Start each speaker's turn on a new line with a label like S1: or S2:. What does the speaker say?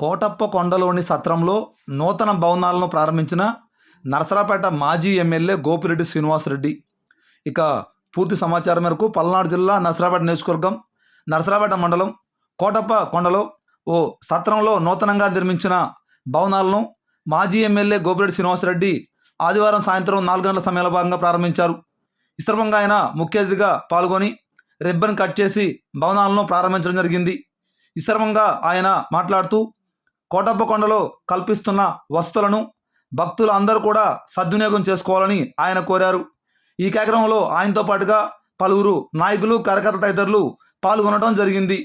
S1: కోటప్ప కొండలోని సత్రంలో నూతన భవనాలను ప్రారంభించిన నరసరాపేట మాజీ ఎమ్మెల్యే గోపిరెడ్డి శ్రీనివాసరెడ్డి. ఇక పూర్తి సమాచారం మేరకు పల్నాడు జిల్లా నరసరాపేట నియోజకవర్గం నరసరాపేట మండలం కోటప్ప కొండలో ఓ సత్రంలో నూతనంగా నిర్మించిన భవనాలను మాజీ ఎమ్మెల్యే గోపిరెడ్డి శ్రీనివాసరెడ్డి ఆదివారం సాయంత్రం నాలుగు గంటల సమయంలో భాగంగా ప్రారంభించారు. ఈ సందర్భంగా ఆయన ముఖ్య అతిథిగా పాల్గొని రిబ్బన్ కట్ చేసి భవనాలను ప్రారంభించడం జరిగింది. ఈ సందర్భంగా ఆయన మాట్లాడుతూ కోటప్ప కొండలో కల్పిస్తున్న వస్తువులను భక్తులు అందరూ కూడా సద్వినియోగం చేసుకోవాలని ఆయన కోరారు. ఈ కార్యక్రమంలో ఆయనతో పాటుగా పలువురు నాయకులు కార్యకర్త తదితరులు పాల్గొనడం జరిగింది.